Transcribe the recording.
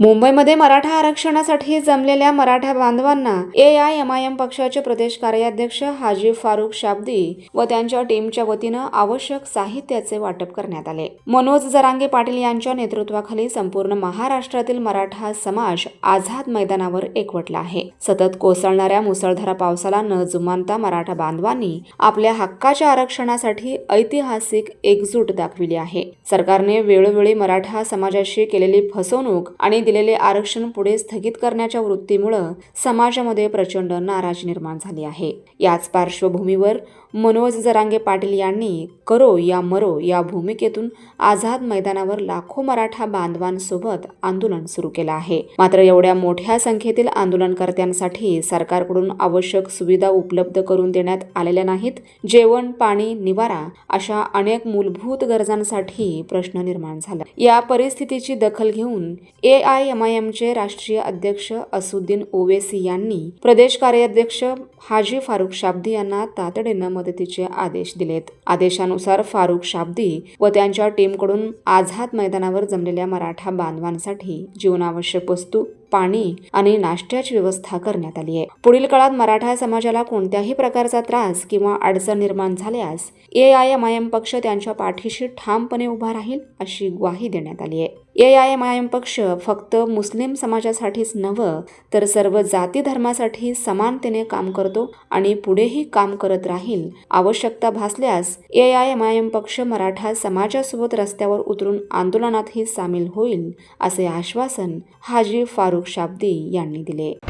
मुंबईमध्ये मराठा आरक्षणासाठी जमलेल्या मराठा बांधवांना A I M I M पक्षाचे प्रदेश कार्याध्यक्ष हाजी फारुख शाब्दी व त्यांच्या टीमच्या वतीनं आवश्यक साहित्याचे वाटप करण्यात आले. मनोज जरांगे पाटील यांच्या नेतृत्वाखाली संपूर्ण महाराष्ट्रातील मराठा समाज आझाद मैदानावर एकवटला आहे. सतत कोसळणाऱ्या मुसळधार पावसाला न जुमानता मराठा बांधवांनी आपल्या हक्काच्या आरक्षणासाठी ऐतिहासिक एकजूट दाखविली आहे. सरकारने वेळोवेळी मराठा समाजाशी केलेली फसवणूक आणि दिलेले आरक्षण पुढे स्थगित करण्याच्या वृत्तीमुळं समाजामध्ये प्रचंड नाराजी निर्माण झाली आहे. याच पार्श्वभूमीवर मनोज जरांगे पाटील यांनी करो या मरो या भूमिकेतून आझाद मैदानावर लाखो मराठा बांधवांसोबत आंदोलन सुरू केलं आहे. मात्र एवढ्या मोठ्या संख्येतील आंदोलनकर्त्यांसाठी सरकारकडून आवश्यक सुविधा उपलब्ध करून देण्यात आलेल्या नाहीत. जेवण पाणी निवारा अशा अनेक मूलभूत गरजांसाठी प्रश्न निर्माण झाला. या परिस्थितीची दखल घेऊन ए आय एमआयएमचे राष्ट्रीय अध्यक्ष असुद्दीन ओवेसी यांनी प्रदेश कार्याध्यक्ष हाजी फारुख शाब्दी यांना तातडीनं मदतीचे आदेश दिलेत. आदेशानुसार फारुख शाब्दी व त्यांच्या टीमकडून आझाद मैदानावर जमलेल्या मराठा बांधवांसाठी जीवनावश्यक वस्तू पाणी आणि नाश्त्याची व्यवस्था करण्यात आली आहे. पुढील काळात मराठा समाजाला कोणत्याही प्रकारचा त्रास किंवा अडचण निर्माण झाल्यास A I M I M पक्ष त्यांच्या पाठीशी ठामपणे उभा राहील अशी ग्वाही देण्यात आली आहे. A I M I M पक्ष फक्त मुस्लिम समाजासाठीच नवं तर सर्व जाती धर्मासाठी समानतेने काम करतो आणि पुढेही काम करत राहील आवश्यकता भासल्यास A I M I M पक्ष मराठा समाजासोबत रस्त्यावर उतरून आंदोलनातही सामील होईल असे आश्वासन हाजी फारुख शाब्दी यांनी दिले.